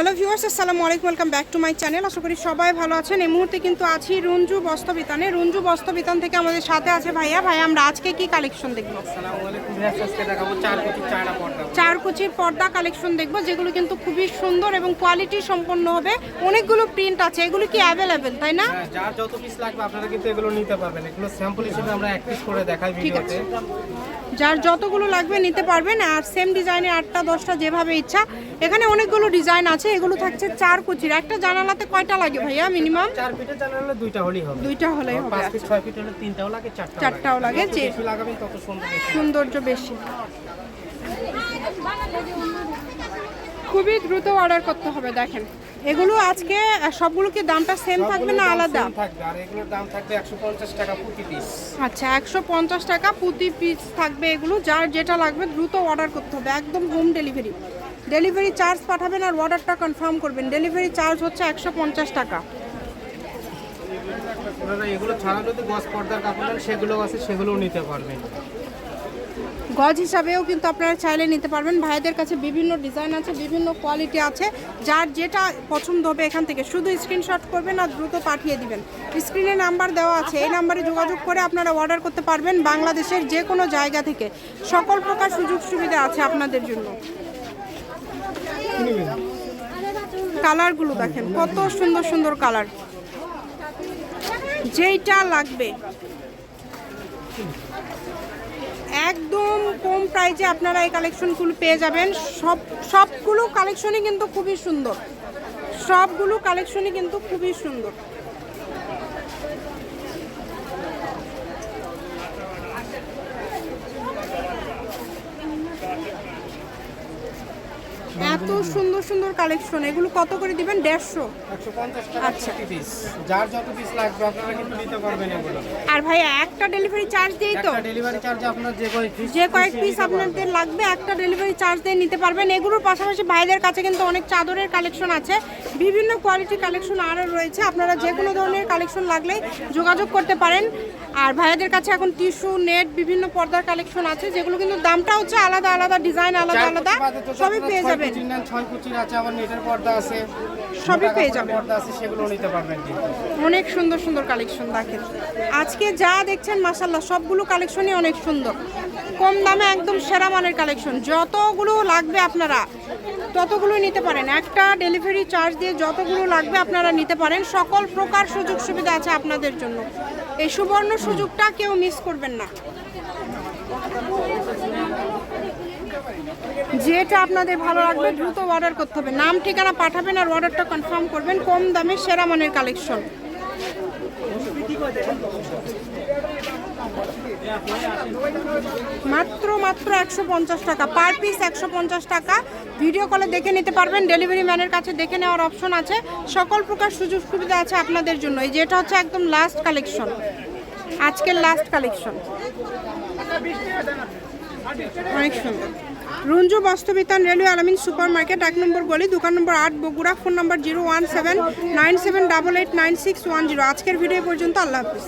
Hello viewers আসসালামু আলাইকুম welcome back to my channel. আশা করি সবাই ভালো আছেন। এই মুহূর্তে কিন্তু আছি রঞ্জু বস্ত্রবিতানে। রঞ্জু বস্ত্রবিতান থেকে আমাদের সাথে আছে ভাইয়া। ভাইয়া আমরা আজকে কি কালেকশন দেখব? আসসালামু আলাইকুম ভিউয়ার্স আজকে দেখাবো চার কুচির পর্দা কালেকশন দেখব যেগুলো কিন্তু খুবই সুন্দর এবং কোয়ালিটি সম্পন্ন হবে। অনেকগুলো প্রিন্ট আছে এগুলো কি অ্যাভেলেবেল তাই না? হ্যাঁ, যার যত পিস লাগবে আপনারা কিন্তু এগুলো নিতে পারবেন। এগুলো স্যাম্পল হিসেবে আমরা এক পিস করে দেখাই ঠিক আছে। ভিডিওতে। যার যতগুলো লাগবে নিতে পারবেন আর সেম ডিজাইনের আটটা দশটা যেভাবে ইচ্ছা। এখানে অনেকগুলো ডিজাইন আছে এগুলো থাকছে চার কুচির। একটা জানালাতে কয়টা লাগে ভাইয়া মিনিমাম? চার ফিটে জানালে দুইটা হলেই হবে। দুইটা হলেই হবে পাঁচ ফিট ছয় ফিট হলে তিনটাও লাগে চারটাও চারটাও লাগে, যে- লাগাবেন তত সৌন্দর্য বেশি। খুবই দ্রুত অর্ডার করতে হবে দেখেন। এগুলো আজকে সবগুলো কি দামটা সেম থাকবে না আলাদা? থাকবে। আর এগুলোর দাম থাকবে একশো পঞ্চাশ টাকা প্রতি পিস আচ্ছা একশো পঞ্চাশ টাকা প্রতি পিস থাকবে এগুলো। যার যেটা লাগবে দ্রুত অর্ডার করতে হবে। একদম হোম ডেলিভারি ডেলিভারি চার্জ পাঠাবেন আর অর্ডারটা কনফার্ম করবেন। ডেলিভারি চার্জ হচ্ছে একশো পঞ্চাশ টাকা। এগুলো ছাড়া যদি গস পর্দার কাপড় সেগুলো আছে সেগুলোও নিতে পারবেন। গজ হিসাবেও কিন্তু আপনারা চাইলে নিতে পারবেন। ভাইদের কাছে বিভিন্ন ডিজাইন আছে বিভিন্ন কোয়ালিটি আছে। যার যেটা পছন্দ হবে এখান থেকে শুধু স্ক্রিনশট করবেন আর দ্রুত পাঠিয়ে দিবেন। স্ক্রিনে নাম্বার দেওয়া আছে। এই নাম্বারে যোগাযোগ করে আপনারা অর্ডার করতে পারবেন বাংলাদেশের যে কোনো জায়গা থেকে। সকল প্রকার সুযোগ সুবিধা আছে আপনাদের জন্য। কালারগুলো দেখেন, কত সুন্দর সুন্দর কালার। যেইটা লাগবে। একদম কম প্রাইজে আপনারা এই কালেকশনগুলো পেয়ে যাবেন। সব, সবগুলো কালেকশনই কিন্তু খুবই সুন্দর। সবগুলো কালেকশনই কিন্তু খুবই সুন্দর। Ah. এত সুন্দর সুন্দর কালেকশন এগুলো কত করে দিবেন? দেড়শো? আচ্ছা। যার যত পিস লাগবে আপনারা কিন্তু নিতে পারবেন এগুলো। আর ভাই একটা ডেলিভারি চার্জ দিয়েই তো? ডেলিভারি চার্জ আপনার যে কয় পিস যে কয়েক পিস আপনাদের লাগবে। একটা ডেলিভারি চার্জ দিয়ে নিতে পারবেন। এগুলোর পাশাপাশি ভাইদের কাছে কিন্তু অনেক চাদরের কালেকশন আছে। বিভিন্ন কোয়ালিটি কালেকশন আরও রয়েছে। আপনারা যে কোনো ধরনের কালেকশন লাগলেই যোগাযোগ করতে পারেন। আর ভাইয়াদের কাছে এখন টিস্যু নেট বিভিন্ন পর্দার কালেকশন আছে যেগুলো কিন্তু দামটা হচ্ছে আলাদা আলাদা ডিজাইন আলাদা আলাদা সবই পেয়ে যাবেন। নেন ছয় কুচির আছে আবার নেটের পর্দা আছে সবই পেয়ে যাবেন। পর্দা আছে সেগুলো নিতে পারবেন অনেক সুন্দর সুন্দর কালেকশন দেখেন। আজকে যা দেখছেন মাসাল্লাহ সবগুলো কালেকশনই অনেক সুন্দর। কম দামে একদম সেরা মানের কালেকশন। যতগুলো লাগবে আপনারা ততগুলো নিতে পারেন। একটা ডেলিভারি চার্জ দিয়ে যতগুলো লাগবে আপনারা নিতে পারেন। সকল প্রকার সুযোগ সুবিধা আছে আপনাদের জন্য। এই সুবর্ণ সুযোগটা কেউ মিস করবেন না। যেটা আপনাদের ভালো লাগবে দ্রুত অর্ডার করতে হবে। নাম, ঠিকানা পাঠাবেন আর অর্ডারটা কনফার্ম করবেন। কম দামে সেরা মানের কালেকশন মাত্র মাত্র একশো পঞ্চাশ টাকা। পার পিস একশো পঞ্চাশ টাকা। ভিডিও কলে দেখে নিতে পারবেন। ডেলিভারি ম্যানের কাছে দেখে নেওয়ার অপশন আছে। সকল প্রকার সুযোগ সুবিধা আছে আপনাদের জন্য। এই যেটা হচ্ছে একদম লাস্ট কালেকশন আজকের লাস্ট কালেকশন অনেক সুন্দর Ranju Bastobitan railway Alamin super market এক নম্বর গলি, দোকান নম্বর আট, বগুড়া, ফোন নম্বর zero one seven nine seven double eight nine six one zero. আজকের ভিডিও পর্যন্ত আল্লাহ হাফিজ।